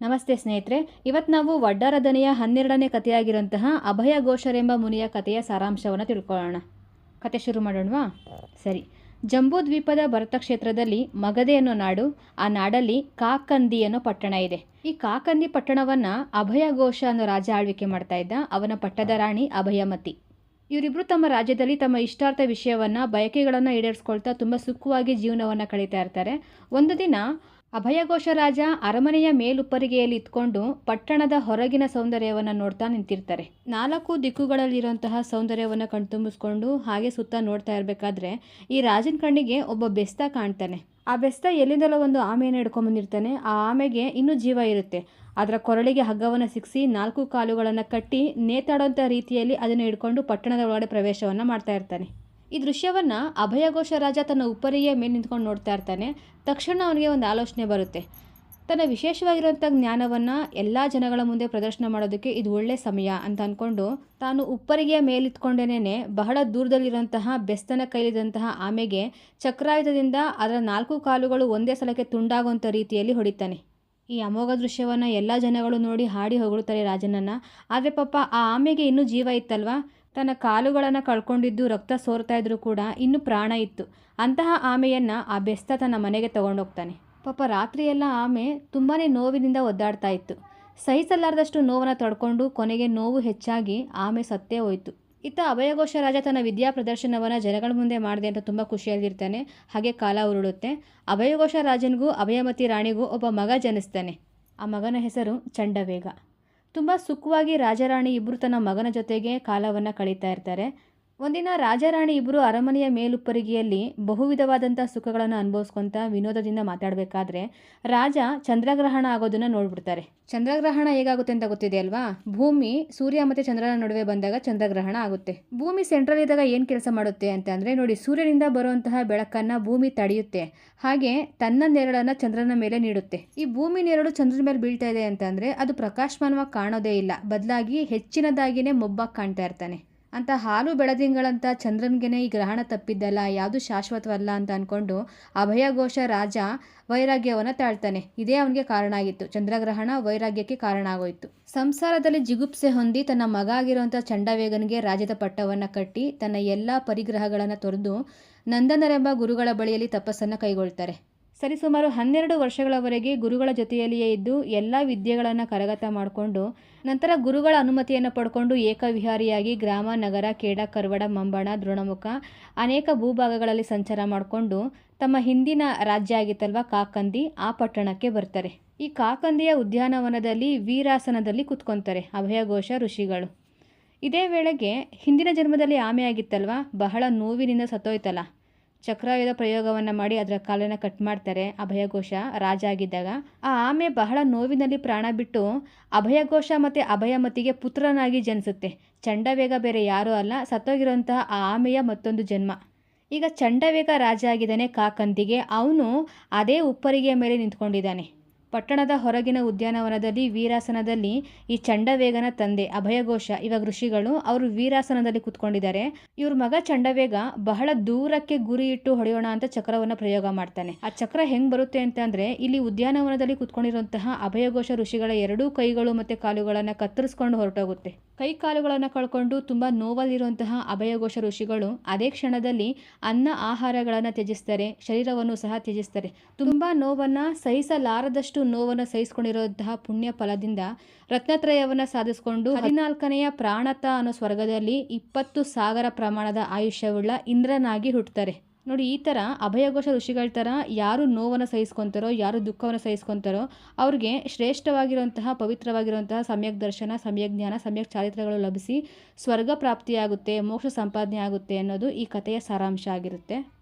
ನಮಸ್ತೆ ಸ್ನೇಹಿತರೆ ಇವತ್ತು ನಾವು ವಡ್ಡಾರ ದನಿಯ ಹನ್ನೆರಡನೇ ಕಥೆಯಾಗಿರುವಂತಹ ಅಭಯ ಘೋಷರೆಂಬ ಮುನಿಯ ಕಥೆಯ ಸಾರಾಂಶವನ್ನು ತಿಳ್ಕೊಳ್ಳೋಣ. ಕತೆ ಶುರು ಮಾಡೋಣವಾ? ಸರಿ. ಜಂಬೂ ದ್ವೀಪದ ಭರತ ಕ್ಷೇತ್ರದಲ್ಲಿ ಮಗದೆ ಅನ್ನೋ ನಾಡು, ಆ ನಾಡಲ್ಲಿ ಕಾಕಂದಿ ಅನ್ನೋ ಪಟ್ಟಣ ಇದೆ. ಈ ಕಾಕಂದಿ ಪಟ್ಟಣವನ್ನ ಅಭಯ ಘೋಷ ಅನ್ನೋ ರಾಜ ಆಳ್ವಿಕೆ ಮಾಡ್ತಾ ಇದ್ದ. ಅವನ ಪಟ್ಟದ ರಾಣಿ ಅಭಯಮತಿ. ಇವರಿಬ್ಬರು ತಮ್ಮ ರಾಜ್ಯದಲ್ಲಿ ತಮ್ಮ ಇಷ್ಟಾರ್ಥ ವಿಷಯವನ್ನ, ಬಯಕೆಗಳನ್ನು ಈಡೇರಿಸ್ಕೊಳ್ತಾ ತುಂಬ ಸುಖವಾಗಿ ಜೀವನವನ್ನು ಕಳೀತಾ ಇರ್ತಾರೆ. ಒಂದು ದಿನ ಅಭಯಘೋಷ ರಾಜ ಅರಮನೆಯ ಮೇಲುಪ್ಪರಿಗೆಯಲ್ಲಿ ಇತ್ಕೊಂಡು ಪಟ್ಟಣದ ಹೊರಗಿನ ಸೌಂದರ್ಯವನ್ನು ನೋಡ್ತಾ ನಿಂತಿರ್ತಾರೆ. ನಾಲ್ಕು ದಿಕ್ಕುಗಳಲ್ಲಿರುವಂತಹ ಸೌಂದರ್ಯವನ್ನು ಕಣ್ತುಂಬಿಸ್ಕೊಂಡು ಹಾಗೆ ಸುತ್ತ ನೋಡ್ತಾ ಇರಬೇಕಾದ್ರೆ ಈ ರಾಜನ ಕಣ್ಣಿಗೆ ಒಬ್ಬ ಬೆಸ್ತ ಕಾಣ್ತಾನೆ. ಆ ಬೆಸ್ತ ಎಲ್ಲಿಂದಲೋ ಒಂದು ಆಮೆಯನ್ನು ಹಿಡ್ಕೊಂಬಂದಿರ್ತಾನೆ ಆ ಆಮೆಗೆ ಇನ್ನೂ ಜೀವ ಇರುತ್ತೆ. ಅದರ ಕೊರಳಿಗೆ ಹಗ್ಗವನ್ನು ಸಿಕ್ಕಿಸಿ ನಾಲ್ಕು ಕಾಲುಗಳನ್ನು ಕಟ್ಟಿ ನೇತಾಡುವಂಥ ರೀತಿಯಲ್ಲಿ ಅದನ್ನು ಹಿಡ್ಕೊಂಡು ಪಟ್ಟಣದ ಒಳಗಡೆ ಪ್ರವೇಶವನ್ನು ಮಾಡ್ತಾ ಇರ್ತಾನೆ. ಈ ದೃಶ್ಯವನ್ನು ಅಭಯಘೋಷ ರಾಜ ತನ್ನ ಉಪ್ಪರಿಯ ಮೇಲೆ ನಿಂತ್ಕೊಂಡು ನೋಡ್ತಾ ಇರ್ತಾನೆ. ತಕ್ಷಣ ಅವನಿಗೆ ಒಂದು ಆಲೋಚನೆ ಬರುತ್ತೆ. ತನ್ನ ವಿಶೇಷವಾಗಿರುವಂಥ ಜ್ಞಾನವನ್ನು ಎಲ್ಲ ಜನಗಳ ಮುಂದೆ ಪ್ರದರ್ಶನ ಮಾಡೋದಕ್ಕೆ ಇದು ಒಳ್ಳೆ ಸಮಯ ಅಂತ ಅಂದ್ಕೊಂಡು ತಾನು ಉಪ್ಪರಿಗೆಯ ಮೇಲಿತ್ಕೊಂಡೇನೆ ಬಹಳ ದೂರದಲ್ಲಿರುವಂತಹ ಬೆಸ್ತನ ಕೈಲಿದಂತಹ ಆಮೆಗೆ ಚಕ್ರಾಯುಧದಿಂದ ಅದರ ನಾಲ್ಕು ಕಾಲುಗಳು ಒಂದೇ ಸಲಕ್ಕೆ ತುಂಡಾಗುವಂಥ ರೀತಿಯಲ್ಲಿ ಹೊಡಿತಾನೆ. ಈ ಅಮೋಘ ದೃಶ್ಯವನ್ನು ಎಲ್ಲ ಜನಗಳು ನೋಡಿ ಹಾಡಿ ಹೊಗಳುತ್ತಾರೆ ರಾಜನನ್ನು. ಆದರೆ ಪಾಪ ಆ ಆಮೆಗೆ ಇನ್ನೂ ಜೀವ ಇತ್ತಲ್ವಾ? ತನ್ನ ಕಾಲುಗಳನ್ನು ಕಳ್ಕೊಂಡಿದ್ದು ರಕ್ತ ಸೋರ್ತಾ ಇದ್ರೂ ಕೂಡ ಇನ್ನೂ ಪ್ರಾಣ ಇತ್ತು. ಅಂತಹ ಆಮೆಯನ್ನು ಆ ಬೆಸ್ತ ತನ್ನ ಮನೆಗೆ ತಗೊಂಡೋಗ್ತಾನೆ. ಪಾಪ ರಾತ್ರಿಯೆಲ್ಲ ಆಮೆ ತುಂಬಾ ನೋವಿನಿಂದ ಒದ್ದಾಡ್ತಾ ಇತ್ತು. ಸಹಿಸಲಾರದಷ್ಟು ನೋವನ್ನು ತಡ್ಕೊಂಡು ಕೊನೆಗೆ ನೋವು ಹೆಚ್ಚಾಗಿ ಆಮೆ ಸತ್ತೇ ಹೋಯಿತು. ಇತ್ತ ಅಭಯಘೋಷ ರಾಜ ತನ್ನ ವಿದ್ಯಾ ಪ್ರದರ್ಶನವನ್ನು ಜನಗಳ ಮುಂದೆ ಮಾಡಿದೆ ಅಂತ ತುಂಬ ಖುಷಿಯಾಗಿರ್ತಾನೆ ಹಾಗೆ ಕಾಲ ಉರುಳುತ್ತೆ. ಅಭಯಘೋಷ ರಾಜನಿಗೂ ಅಭಯಮತಿ ರಾಣಿಗೂ ಒಬ್ಬ ಮಗ ಜನಿಸ್ತಾನೆ. ಆ ಮಗನ ಹೆಸರು ಚಂಡವೇಗ. ತುಂಬ ಸುಖವಾಗಿ ರಾಜರಾಣಿ ಇಬ್ಬರು ತನ್ನ ಮಗನ ಜೊತೆಗೆ ಕಾಲವನ್ನು ಕಳೀತಾ ಇರ್ತಾರೆ. ಒಂದಿನ ರಾಜಾರಾಣಿ ಇಬ್ಬರು ಅರಮನೆಯ ಮೇಲುಪ್ಪರಿಗೆಯಲ್ಲಿ ಬಹು ವಿಧವಾದಂಥ ಸುಖಗಳನ್ನು ಅನುಭವಿಸ್ಕೊಂತ ವಿನೋದದಿಂದ ಮಾತಾಡಬೇಕಾದ್ರೆ ರಾಜ ಚಂದ್ರಗ್ರಹಣ ಆಗೋದನ್ನು ನೋಡ್ಬಿಡ್ತಾರೆ. ಚಂದ್ರಗ್ರಹಣ ಹೇಗಾಗುತ್ತೆ ಅಂತ ಗೊತ್ತಿದೆ ಅಲ್ವಾ? ಭೂಮಿ ಸೂರ್ಯ ಮತ್ತು ಚಂದ್ರನ ನಡುವೆ ಬಂದಾಗ ಚಂದ್ರಗ್ರಹಣ ಆಗುತ್ತೆ. ಭೂಮಿ ಸೆಂಟ್ರಲ್ ಇದ್ದಾಗ ಏನು ಕೆಲಸ ಮಾಡುತ್ತೆ ಅಂತ ನೋಡಿ ಸೂರ್ಯನಿಂದ ಬರುವಂತಹ ಬೆಳಕನ್ನು ಭೂಮಿ ತಡೆಯುತ್ತೆ. ಹಾಗೆ ತನ್ನ ನೆರಳನ್ನು ಚಂದ್ರನ ಮೇಲೆ ನೀಡುತ್ತೆ. ಈ ಭೂಮಿ ನೆರಳು ಚಂದ್ರನ ಮೇಲೆ ಬೀಳ್ತಾ ಇದೆ ಅಂತಂದರೆ ಅದು ಪ್ರಕಾಶಮಾನವಾಗಿ ಕಾಣೋದೇ ಇಲ್ಲ. ಬದಲಾಗಿ ಹೆಚ್ಚಿನದಾಗಿನೇ ಮೊಬ್ಬಾಗಿ ಕಾಣ್ತಾ ಇರ್ತಾನೆ. ಅಂತ ಹಾಲು ಬೆಳದಿಂಗಳಂತ ಚಂದ್ರನ್ಗೆನೆ ಈ ಗ್ರಹಣ ತಪ್ಪಿದ್ದಲ್ಲ, ಯಾವುದು ಶಾಶ್ವತವಲ್ಲ ಅಂತ ಅಂದ್ಕೊಂಡು ಅಭಯಘೋಷ ರಾಜ ವೈರಾಗ್ಯವನ್ನು ತಾಳ್ತಾನೆ. ಇದೇ ಅವನಿಗೆ ಕಾರಣ ಆಗಿತ್ತು. ಚಂದ್ರಗ್ರಹಣ ವೈರಾಗ್ಯಕ್ಕೆ ಕಾರಣ ಆಗೋಯ್ತು. ಸಂಸಾರದಲ್ಲಿ ಜಿಗುಪ್ಸೆ ಹೊಂದಿ ತನ್ನ ಮಗ ಆಗಿರುವಂಥ ಚಂಡವೇಗನಿಗೆ ರಾಜ್ಯದ ಪಟ್ಟವನ್ನು ಕಟ್ಟಿ ತನ್ನ ಎಲ್ಲ ಪರಿಗ್ರಹಗಳನ್ನು ತೊರೆದು ನಂದನರೆಂಬ ಗುರುಗಳ ಬಳಿಯಲ್ಲಿ ತಪಸ್ಸನ್ನು ಕೈಗೊಳ್ತಾರೆ. ಸರಿಸುಮಾರು ಹನ್ನೆರಡು ವರ್ಷಗಳವರೆಗೆ ಗುರುಗಳ ಜೊತೆಯಲ್ಲಿಯೇ ಇದ್ದು ಎಲ್ಲ ವಿದ್ಯೆಗಳನ್ನು ಕರಗತ ಮಾಡಿಕೊಂಡು, ನಂತರ ಗುರುಗಳ ಅನುಮತಿಯನ್ನು ಪಡ್ಕೊಂಡು ಏಕವಿಹಾರಿಯಾಗಿ ಗ್ರಾಮ, ನಗರ ಕೇಡ ಕರ್ವಡ, ಮಂಬಣ ದೃಢಮುಖ ಅನೇಕ ಭೂಭಾಗಗಳಲ್ಲಿ ಸಂಚಾರ ಮಾಡಿಕೊಂಡು ತಮ್ಮ ಹಿಂದಿನ ರಾಜ್ಯ ಆಗಿತ್ತಲ್ವ ಕಾಕಂದಿ, ಆ ಪಟ್ಟಣಕ್ಕೆ ಬರ್ತಾರೆ. ಈ ಕಾಕಂದಿಯ ಉದ್ಯಾನವನದಲ್ಲಿ ವೀರಾಸನದಲ್ಲಿ ಕುತ್ಕೊತಾರೆ ಅಭಯಘೋಷ ಋಷಿಗಳು. ಇದೇ ವೇಳೆಗೆ ಹಿಂದಿನ ಜನ್ಮದಲ್ಲಿ ಆಮೆ ಆಗಿತ್ತಲ್ವ ಬಹಳ ನೋವಿನಿಂದ ಸತ್ತೋಯ್ತಲ್ಲ. ಚಕ್ರಾಯುಧ ಪ್ರಯೋಗವನ್ನು ಮಾಡಿ ಅದರ ಕಾಲನ್ನು ಕಟ್ ಮಾಡ್ತಾರೆ ಅಭಯಘೋಷ ರಾಜ ಆಗಿದ್ದಾಗ. ಆ ಆಮೆ ಬಹಳ ನೋವಿನಲ್ಲಿ ಪ್ರಾಣ ಬಿಟ್ಟು ಅಭಯಘೋಷ ಮತ್ತು ಅಭಯಮತಿಗೆ ಪುತ್ರನಾಗಿ ಜನಿಸುತ್ತೆ. ಚಂಡವೇಗ ಬೇರೆ ಯಾರೂ ಅಲ್ಲ, ಸತ್ತೋಗಿರುವಂತಹ ಆ ಆಮೆಯ ಮತ್ತೊಂದು ಜನ್ಮ. ಈಗ ಚಂಡವೇಗ ರಾಜ ಆಗಿದ್ದಾನೆ ಕಾಕಂದಿಗೆ. ಅವನು ಅದೇ ಉಪ್ಪರಿಗೆಯ ಮೇಲೆ ನಿಂತ್ಕೊಂಡಿದ್ದಾನೆ. ಪಟ್ಟಣದ ಹೊರಗಿನ ಉದ್ಯಾನವನದಲ್ಲಿ ವೀರಾಸನದಲ್ಲಿ ಈ ಚಂಡವೇಗನ ತಂದೆ ಅಭಯಘೋಷ. ಇವಾಗ ಋಷಿಗಳು ಅವರು ವೀರಾಸನದಲ್ಲಿ ಕುತ್ಕೊಂಡಿದ್ದಾರೆ. ಇವ್ರ ಮಗ ಚಂಡವೇಗ ಬಹಳ ದೂರಕ್ಕೆ ಗುರಿ ಇಟ್ಟು ಹೊಡೆಯೋಣ ಅಂತ ಚಕ್ರವನ್ನು ಪ್ರಯೋಗ ಮಾಡ್ತಾನೆ. ಆ ಚಕ್ರ ಹೆಂಗ್ ಬರುತ್ತೆ ಅಂತ ಅಂದ್ರೆ ಇಲ್ಲಿ ಉದ್ಯಾನವನದಲ್ಲಿ ಕುತ್ಕೊಂಡಿರುವಂತಹ ಅಭಯಘೋಷ ಋಷಿಗಳ ಎರಡೂ ಕೈಗಳು ಮತ್ತೆ ಕಾಲುಗಳನ್ನ ಕತ್ತರಿಸ್ಕೊಂಡು ಹೊರಟೋಗುತ್ತೆ. ಕೈ ಕಾಲುಗಳನ್ನು ಕಳ್ಕೊಂಡು ತುಂಬಾ ನೋವಲ್ಲಿರುವಂತಹ ಅಭಯಘೋಷ ಋಷಿಗಳು ಅದೇ ಕ್ಷಣದಲ್ಲಿ ಅನ್ನ ಆಹಾರಗಳನ್ನು ತ್ಯಜಿಸ್ತಾರೆ, ಶರೀರವನ್ನು ಸಹ ತ್ಯಜಿಸ್ತಾರೆ. ತುಂಬಾ ನೋವನ್ನ ಸಹಿಸಲಾರದಷ್ಟು ನೋವನ್ನು ಸಹಿಸ್ಕೊಂಡಿರುವಂತಹ ಪುಣ್ಯ ಫಲದಿಂದ ರತ್ನತ್ರಯವನ್ನು ಸಾಧಿಸಿಕೊಂಡು ಹದಿನಾಲ್ಕನೆಯ ಪ್ರಾಣತ ಅನ್ನೋ ಸ್ವರ್ಗದಲ್ಲಿ ಇಪ್ಪತ್ತು ಸಾವಿರ ಪ್ರಮಾಣದ ಆಯುಷ್ಯವುಳ್ಳ ಇಂದ್ರನಾಗಿ ಹುಟ್ಟುತ್ತಾರೆ. ನೋಡಿ, ಈ ಥರ ಅಭಯಘೋಷ ಋಷಿಗಳ ಥರ ಯಾರು ನೋವನ್ನು ಸಹಿಸ್ಕೊತಾರೋ, ಯಾರು ದುಃಖವನ್ನು ಸಹಿಸ್ಕೊತಾರೋ, ಅವ್ರಿಗೆ ಶ್ರೇಷ್ಠವಾಗಿರುವಂತಹ, ಪವಿತ್ರವಾಗಿರುವಂತಹ ಸಮ್ಯಕ್ ದರ್ಶನ, ಸಮ್ಯಕ್ ಜ್ಞಾನ, ಸಮ್ಯಕ್ ಚಾರಿತ್ರಗಳು ಲಭಿಸಿ ಸ್ವರ್ಗ ಪ್ರಾಪ್ತಿಯಾಗುತ್ತೆ, ಮೋಕ್ಷ ಸಂಪಾದನೆ ಆಗುತ್ತೆ ಅನ್ನೋದು ಈ ಕಥೆಯ ಸಾರಾಂಶ ಆಗಿರುತ್ತೆ.